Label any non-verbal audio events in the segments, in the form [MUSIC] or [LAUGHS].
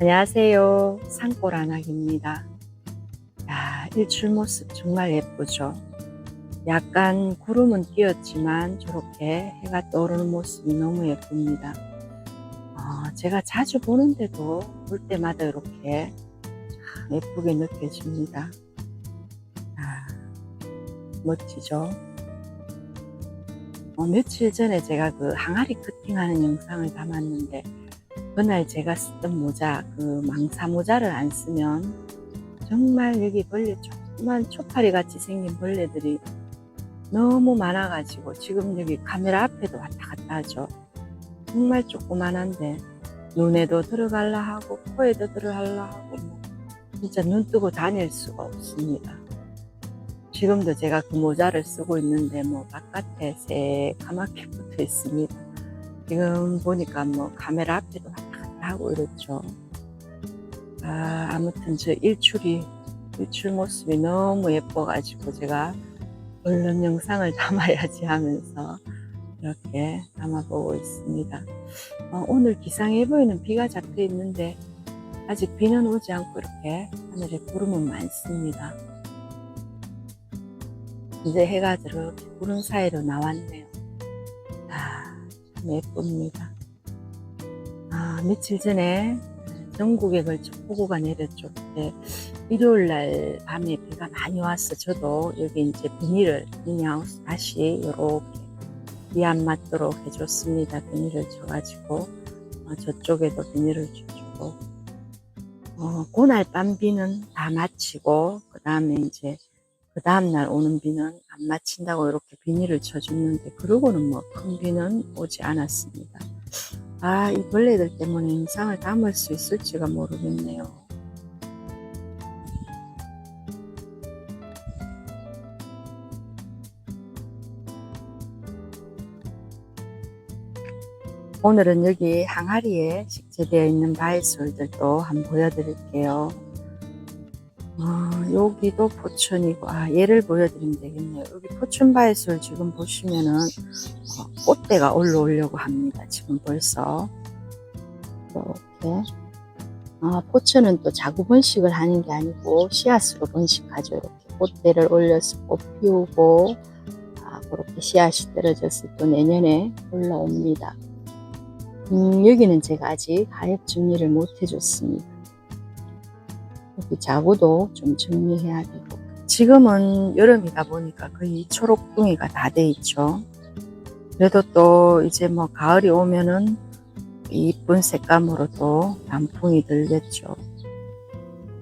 안녕하세요. 산골안악입니다. 야, 일출 모습 정말 예쁘죠? 약간 구름은 끼었지만 저렇게 해가 떠오르는 모습이 너무 예쁩니다. 어, 제가 자주 보는데도 볼 때마다 이렇게 참 예쁘게 느껴집니다. 아, 멋지죠? 어, 며칠 전에 제가 그 항아리 커팅하는 영상을 담았는데 그날 제가 쓰던 모자, 그 망사 모자를 안 쓰면 정말 여기 벌레 조그만 초파리 같이 생긴 벌레들이 너무 많아가지고 지금 여기 카메라 앞에도 왔다 갔다 하죠. 정말 조그만한데 눈에도 들어갈라 하고 코에도 들어갈라 하고 뭐 진짜 눈 뜨고 다닐 수가 없습니다. 지금도 제가 그 모자를 쓰고 있는데 뭐 바깥에 새까맣게 붙어 있습니다. 지금 보니까 뭐 카메라 앞에도 왔다 갔다 하고 이렇죠. 아, 아무튼 저 일출이, 일출 모습이 너무 예뻐가지고 제가 얼른 영상을 [LAUGHS] 담아야지 하면서 이렇게 담아보고 있습니다. 어, 오늘 기상예보에는 비가 잡혀 있는데 아직 비는 오지 않고 이렇게 하늘에 구름은 많습니다. 이제 해가 저렇게 구름 사이로 나왔네요. 아, 참 예쁩니다. 아, 며칠 전에 전국에 걸쳐 폭우가 내렸죠. 그때 일요일 날 밤에 비가 많이 왔어. 저도 여기 이제 비닐을 미니하우스 다시 이렇게 비안 맞도록 해줬습니다. 비닐을 쳐가지고 어, 저쪽에도 비닐을 쳐주고 어, 그날 밤 비는 다 마치고 그 다음에 이제 그 다음날 오는 비는 안 마친다고 이렇게 비닐을 쳐줬는데 그러고는 뭐 큰 비는 오지 않았습니다. 아, 이 벌레들 때문에 영상을 담을 수 있을지가 모르겠네요. 오늘은 여기 항아리에 식재되어 있는 바이솔들도 한번 보여드릴게요. 어, 여기도 포춘이고, 아, 얘를 보여드리면 되겠네요. 여기 포춘 바이솔 지금 보시면은 어, 꽃대가 올라오려고 합니다. 지금 벌써. 이렇게. 아, 포춘은 또 자구 번식을 하는 게 아니고 씨앗으로 번식하죠. 이렇게 꽃대를 올려서 꽃 피우고, 아, 그렇게 씨앗이 떨어져서 또 내년에 올라옵니다. 음, 여기는 제가 아직 하엽 정리를 못 해줬습니다. 여기 자구도 좀 정리해야 되고. 지금은 여름이다 보니까 거의 초록둥이가 다 돼 있죠. 그래도 또 이제 뭐 가을이 오면은 이쁜 색감으로 또 단풍이 들겠죠.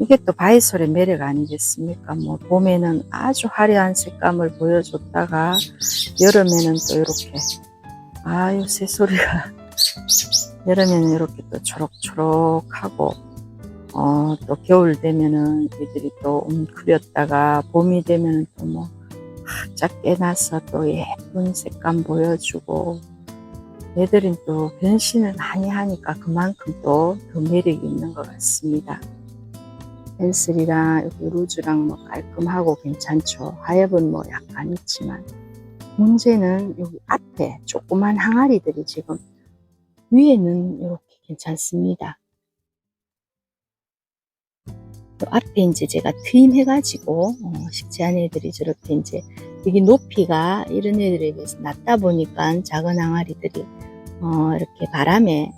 이게 또 바이솔의 매력 아니겠습니까? 뭐 봄에는 아주 화려한 색감을 보여줬다가 여름에는 또 이렇게 아유 새소리가 [LAUGHS] 여름에는 이렇게 또 초록초록하고 어, 또 겨울 되면은 애들이 또 웅크렸다가 봄이 되면은 또뭐 활짝 깨나서 또 예쁜 색감 보여주고 애들은 또 변신을 많이 하니까 그만큼 또 더 매력이 있는 것 같습니다. 펜슬이랑 여기 루즈랑 뭐 깔끔하고 괜찮죠. 하엽은 뭐 약간 있지만 문제는 여기 앞에 조그만 항아리들이 지금 위에는 이렇게 괜찮습니다. 또 앞에 이제 제가 트임 해가지고 어, 식재한 애들이 저렇게 이제 여기 높이가 이런 애들에 비해서 낮다 보니까 작은 항아리들이 어, 이렇게 바람에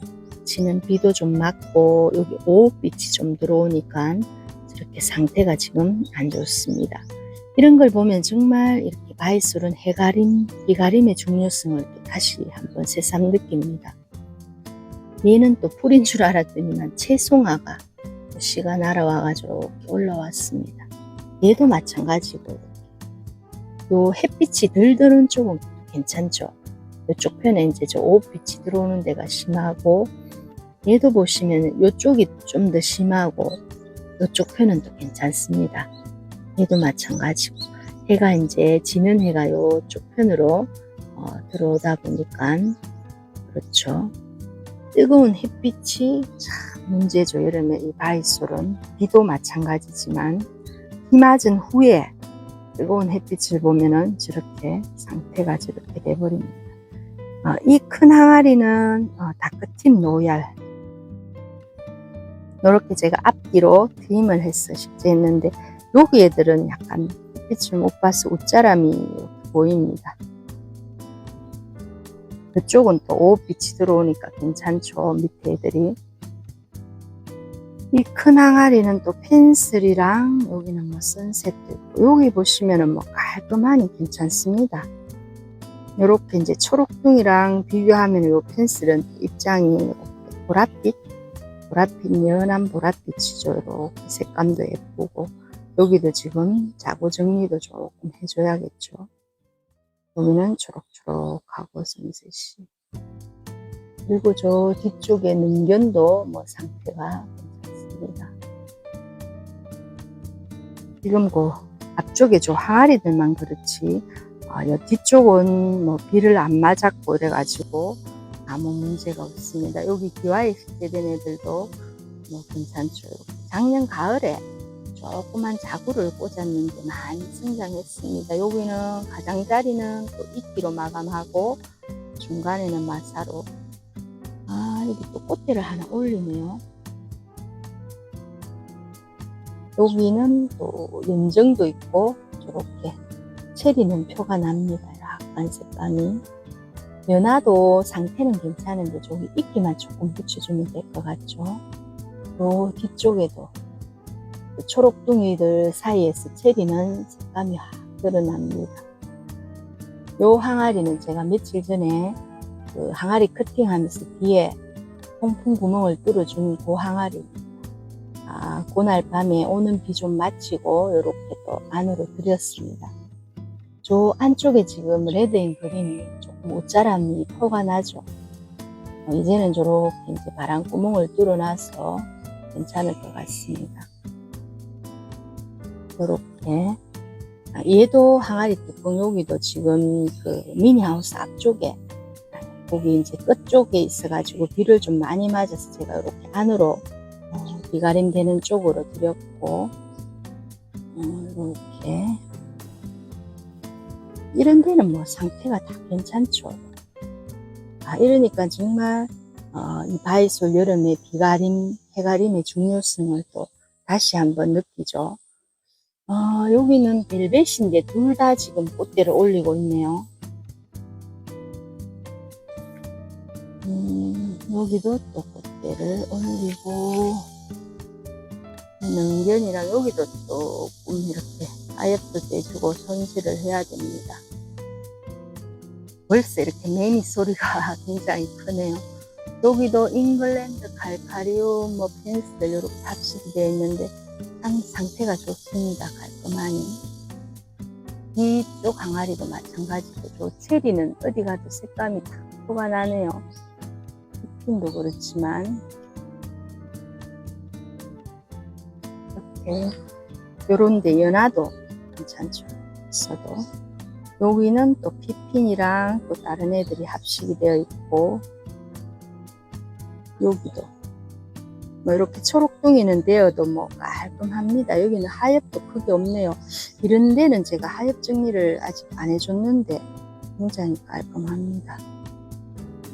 치는 비도 좀 맞고 여기 오빛이 좀 들어오니까 저렇게 상태가 지금 안 좋습니다. 이런 걸 보면 정말 이렇게 바이솔은 해가림, 비가림의 중요성을 또 다시 한번 새삼 느낍니다. 얘는 또 풀인 줄 알았더니만 채송화가 씨가 날아와가지고 올라왔습니다. 얘도 마찬가지고 요 햇빛이 덜 드는 쪽은 괜찮죠. 이쪽 편에 이제 저 오빛이 들어오는 데가 심하고 얘도 보시면 이쪽이 좀 더 심하고 이쪽 편은 또 괜찮습니다. 얘도 마찬가지고 해가 이제 지는 해가 이쪽 편으로 어, 들어오다 보니까 그렇죠. 뜨거운 햇빛이 참 문제죠. 여름에 이 바이솔은 비도 마찬가지지만 비 맞은 후에 뜨거운 햇빛을 보면은 저렇게 상태가 저렇게 돼버립니다. 어, 이큰 항아리는 어, 다크팀 노얄 이렇게 제가 앞뒤로 트임을 해서 식재했는데 여기 애들은 약간 햇빛을 못 봐서 옷자람이 보입니다. 이쪽은 또 오빛이 들어오니까 괜찮죠 밑에 애들이 이 큰 항아리는 또 펜슬이랑 여기는 뭐 선셋도 있고 여기 보시면은 뭐 깔끔하니 괜찮습니다. 이렇게 이제 초록둥이랑 비교하면 요 펜슬은 입장이 보랏빛 보랏빛 연한 보랏빛이죠. 이렇게 색감도 예쁘고 여기도 지금 자고 정리도 조금 해줘야겠죠. 여기는 초록초록하고 선셋이 그리고 저 뒤쪽에 능견도 뭐 상태가 괜찮습니다. 지금 그 앞쪽에 저 항아리들만 그렇지 아, 여 뒤쪽은 뭐 비를 안 맞았고 이래가지고 아무 문제가 없습니다. 여기 기와에 식재된 애들도 뭐 괜찮죠. 작년 가을에 조그만 자구를 꽂았는데 많이 성장했습니다. 여기는 가장자리는 또 이끼로 마감하고 중간에는 마사로 아 여기 또 꽃대를 하나 올리네요. 여기는 또 연정도 있고 저렇게 체리는 표가 납니다. 약간 색감이 연화도 상태는 괜찮은데 저기 이끼만 조금 붙여주면 될 것 같죠. 요 뒤쪽에도 그 초록둥이들 사이에서 체리는 색감이 확 드러납니다. 요 항아리는 제가 며칠 전에 그 항아리 커팅하면서 뒤에 통풍 구멍을 뚫어준 그 항아리. 아, 그날 밤에 오는 비 좀 마치고 이렇게 또 안으로 들였습니다. 저 안쪽에 지금 레드인 그린이 조금 옷자람이 표가 나죠. 어, 이제는 저렇게 이제 바람 구멍을 뚫어놔서 괜찮을 것 같습니다. 이렇게 아, 얘도 항아리 뚜껑 여기도 지금 그 미니하우스 앞쪽에 거기 이제 끝쪽에 있어가지고 비를 좀 많이 맞아서 제가 이렇게 안으로 어, 비가림 되는 쪽으로 드렸고 어, 이렇게 이런 데는 뭐 상태가 다 괜찮죠. 아 이러니까 정말 어, 이 바이솔 여름에 비가림, 해가림의 중요성을 또 다시 한번 느끼죠. 어, 여기는 벨벳인데 둘 다 지금 꽃대를 올리고 있네요. 음, 여기도 또 꽃대를 올리고 능견이랑 여기도 조금 이렇게 아엽도 떼주고 손질을 해야 됩니다. 벌써 이렇게 매미 소리가 [LAUGHS] 굉장히 크네요. 여기도 잉글랜드 칼카리움 뭐 펜스들 이렇게 합식이 되어 있는데 상, 상태가 좋습니다. 깔끔하니. 이쪽 항아리도 마찬가지고 저 체리는 어디 가도 색감이 탁 표가 나네요. 핀도 그렇지만 이렇게 요런데 연화도 괜찮죠. 있어도 여기는 또 피핀이랑 또 다른 애들이 합식이 되어 있고 여기도 뭐 이렇게 초록둥이는 되어도 뭐 깔끔합니다. 여기는 하엽도 크게 없네요. 이런 데는 제가 하엽 정리를 아직 안 해줬는데 굉장히 깔끔합니다.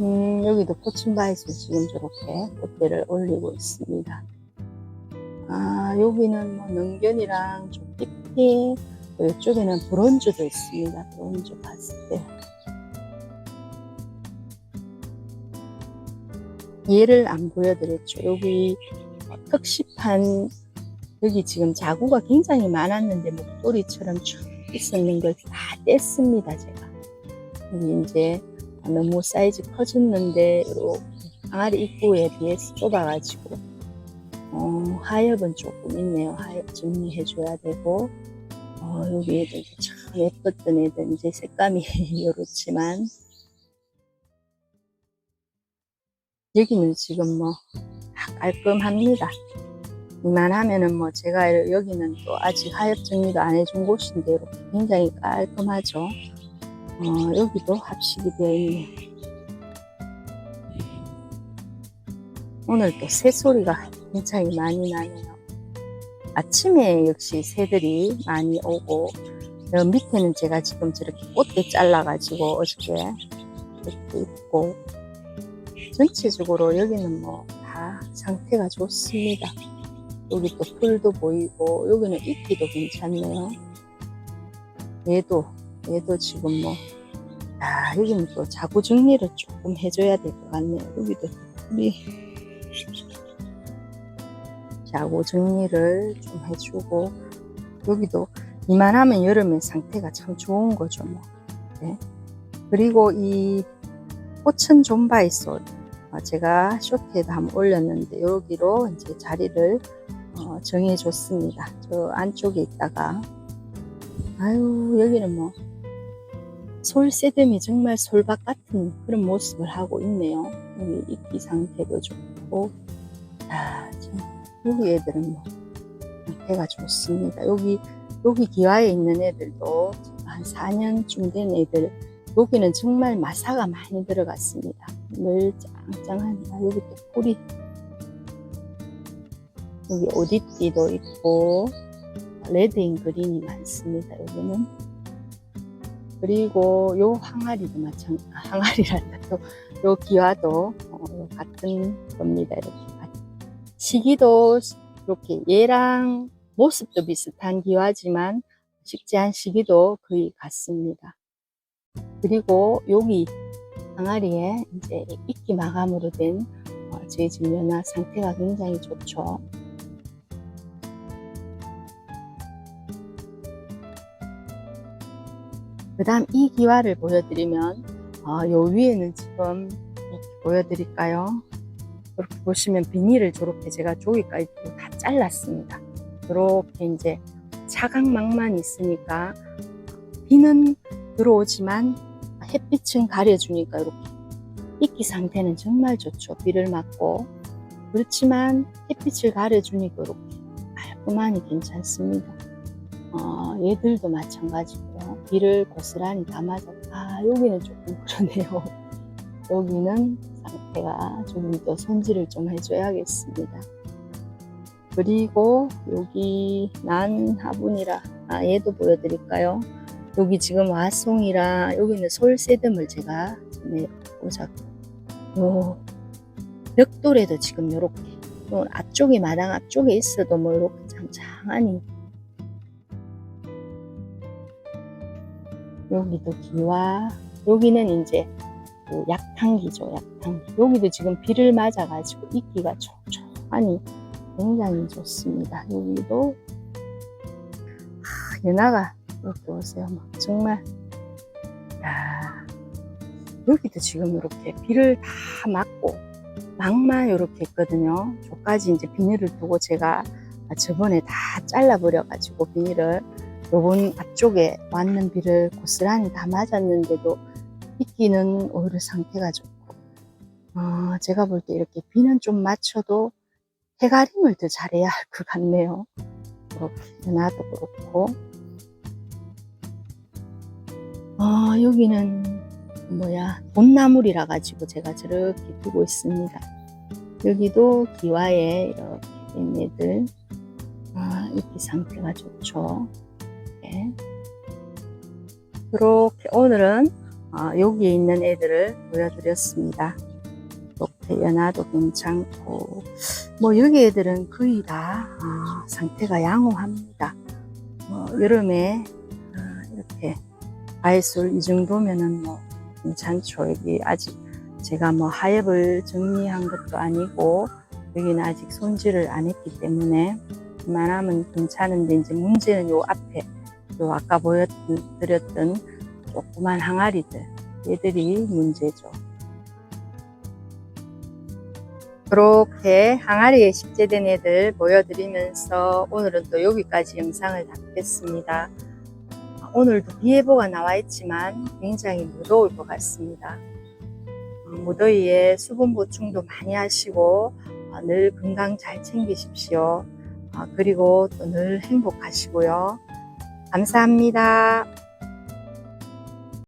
음, 여기도 포춘바이스 지금 저렇게 꽃대를 올리고 있습니다. 아, 여기는 뭐 능견이랑 좀 삐삐, 또 이쪽에는 브론즈도 있습니다. 브론즈 봤을 때. 얘를 안 보여드렸죠. 여기 특시판, 여기 지금 자구가 굉장히 많았는데 목도리처럼 쭉 있었는 걸 다 뗐습니다, 제가. 여기 이제 너무 사이즈 커졌는데, 항아리 입구에 비해서 좁아가지고, 어, 하엽은 조금 있네요. 하엽 정리해줘야 되고, 어, 여기 애들 참 예뻤던 애들, 이제 색감이 [LAUGHS] 이렇지만, 여기는 지금 뭐, 다 깔끔합니다. 이만하면은 뭐, 제가 여기는 또 아직 하엽 정리도 안 해준 곳인데, 굉장히 깔끔하죠. 어, 여기도 합식이 되어 있네요. 오늘 또 새소리가 굉장히 많이 나네요. 아침에 역시 새들이 많이 오고, 여 밑에는 제가 지금 저렇게 꽃게 잘라가지고 어저께 이렇게 있고, 전체적으로 여기는 뭐 다 상태가 좋습니다. 여기 또 풀도 보이고 여기는 이끼도 괜찮네요. 얘도 얘도 지금 뭐 아, 여기는 또 자구 정리를 조금 해줘야 될 것 같네요. 여기도 풀이 자구 정리를 좀 해주고 여기도 이만하면 여름에 상태가 참 좋은 거죠 뭐. 네. 그리고 이 꽃은 존바이솔 어, 제가 쇼트에도 한번 올렸는데 여기로 이제 자리를 어, 정해줬습니다. 저 안쪽에 있다가 아유 여기는 뭐 솔새듬이 정말 솔밭 같은 그런 모습을 하고 있네요. 여기 이끼 상태도 좋고 아, 참, 여기 애들은 뭐 상태가 좋습니다. 여기 여기 기와에 있는 애들도 한 4년쯤 된 애들 여기는 정말 마사가 많이 들어갔습니다. 늘 짱짱하네. 아, 여기 또 풀이 여기 오디띠도 있고 레드인 그린이 많습니다. 여기는 그리고 요 항아리도 마찬 아, 항아리란다. 요, 요 기와도 어, 요 같은 겁니다. 이렇게 시기도 이렇게 얘랑 모습도 비슷한 기와지만 식재한 시기도 거의 같습니다. 그리고 여기 항아리에 이제 이끼 마감으로 된 어, 제집 연화 상태가 굉장히 좋죠. 그 다음 이 기와를 보여드리면 어, 요 위에는 지금 보여드릴까요? 이렇게 보시면 비닐을 저렇게 제가 조기까지 다 잘랐습니다. 이렇게 이제 차각막만 있으니까 비는 들어오지만 햇빛은 가려주니까 이렇게 이끼 상태는 정말 좋죠. 비를 맞고 그렇지만 햇빛을 가려주니까 이렇게 깔끔하니 괜찮습니다. 어, 얘들도 마찬가지고요. 비를 고스란히 다 맞아. 아 여기는 조금 그러네요. [LAUGHS] 여기는 상태가 조금 더 손질을 좀 해줘야겠습니다. 그리고 여기 난 화분이라 아 얘도 보여드릴까요? 여기 지금 와송이라 여기는 솔새듬을 제가 전에 보자고. 요 벽돌에도 지금 요렇게 요 앞쪽에 마당 앞쪽에 있어도 뭐 이렇게 장장하니 여기도 기와 여기는 이제 그 약탕기죠 약탕기. 여기도 지금 비를 맞아 가지고 이끼가 촉촉하니 굉장히 좋습니다. 여기도 하, 연하가 이렇게 보세요 막 정말 야, 여기도 지금 이렇게 비를 다 맞고 막만 이렇게 했거든요. 저까지 이제 비닐을 두고 제가 저번에 다 잘라 버려 가지고 비닐을 요번 앞쪽에 왔는 비를 고스란히 다 맞았는데도 이끼는 오히려 상태가 좋고 어, 제가 볼 때 이렇게 비는 좀 맞춰도 해가림을 더 잘해야 할 것 같네요. 이렇게 나도 그렇고 어, 여기는 뭐야? 돈나물이라 가지고 제가 저렇게 두고 있습니다. 여기도 기와에 이렇게 된 애들 아, 이끼 상태가 좋죠. 이렇게 그렇게 오늘은 어, 여기에 있는 애들을 보여드렸습니다. 이렇게 연화도 괜찮고. 뭐 여기 애들은 거의 다 어, 상태가 양호합니다. 뭐 여름에 어, 이렇게 바이솔 이 정도면은 뭐 괜찮죠. 여기 아직 제가 뭐 하엽을 정리한 것도 아니고 여기는 아직 손질을 안 했기 때문에 이만하면 괜찮은데 이제 문제는 요 앞에 요 아까 보여드렸던 조그만 항아리들 얘들이 문제죠. 그렇게 항아리에 식재된 애들 보여드리면서 오늘은 또 여기까지 영상을 담겠습니다. 오늘도 비 예보가 나와 있지만 굉장히 무더울 것 같습니다. 어, 무더위에 수분 보충도 많이 하시고 어, 늘 건강 잘 챙기십시오. 어, 그리고 또 늘 행복하시고요. 감사합니다.